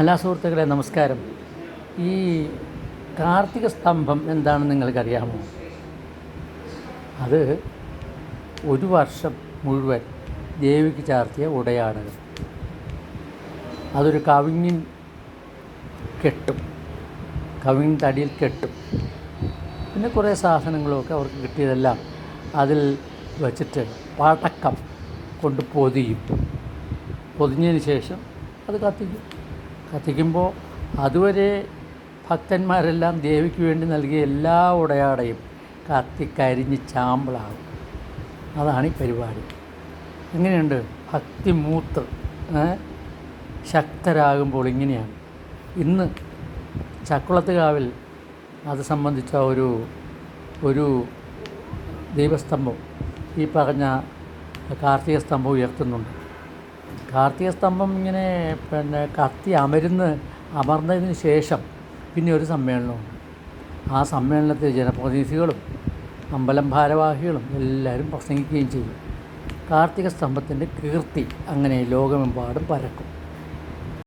അല്ല സുഹൃത്തുക്കളെ നമസ്കാരം. ഈ കാർത്തിക സ്തംഭം എന്താണെന്ന് നിങ്ങൾക്കറിയാമോ? അത് ഒരു വർഷം മുഴുവൻ ദേവിക്ക് ചാർത്തിയ ഉടയാണ് അതൊരു കവിഞ്ഞിൻ കെട്ടും. കവിഞ്ഞിൻ തടിയിൽ കെട്ടും. പിന്നെ കുറേ സാധനങ്ങളുമൊക്കെ അവർക്ക് കിട്ടിയതെല്ലാം അതിൽ വച്ചിട്ട് പടക്കം കൊണ്ട് പൊതിയും. പൊതിഞ്ഞതിന് ശേഷം അത് കത്തിക്കും. കത്തിക്കുമ്പോൾ അതുവരെ ഭക്തന്മാരെല്ലാം ദേവിക്ക് വേണ്ടി നൽകിയ എല്ലാ ഉടയാടയും കത്തിക്കരിഞ്ഞ് ചാമ്പളാകും. അതാണ് ഈ പരിപാടി. എങ്ങനെയുണ്ട്? ഭക്തി മൂത്ത്? ശക്തരാകുമ്പോൾ ഇങ്ങനെയാണ്. ഇന്ന് ചക്കുളത്തുകാവിൽ അത് സംബന്ധിച്ച ഒരു ഒരു ദൈവസ്തംഭം ഈ പറഞ്ഞ കാർത്തിക സ്തംഭം ഉയർത്തുന്നുണ്ട്. കാർത്തിക സ്തംഭം ഇങ്ങനെ പിന്നെ കത്തി അമരുന്ന് അമർന്നതിന് ശേഷം പിന്നെ ഒരു സമ്മേളനമുണ്ട് ആ സമ്മേളനത്തിൽ ജനപ്രതിനിധികളും അമ്പലം ഭാരവാഹികളും എല്ലാവരും പ്രസംഗിക്കുകയും ചെയ്യും കാർത്തിക സ്തംഭത്തിന്റെ കീർത്തി അങ്ങനെ ലോകമെമ്പാടും പരക്കും.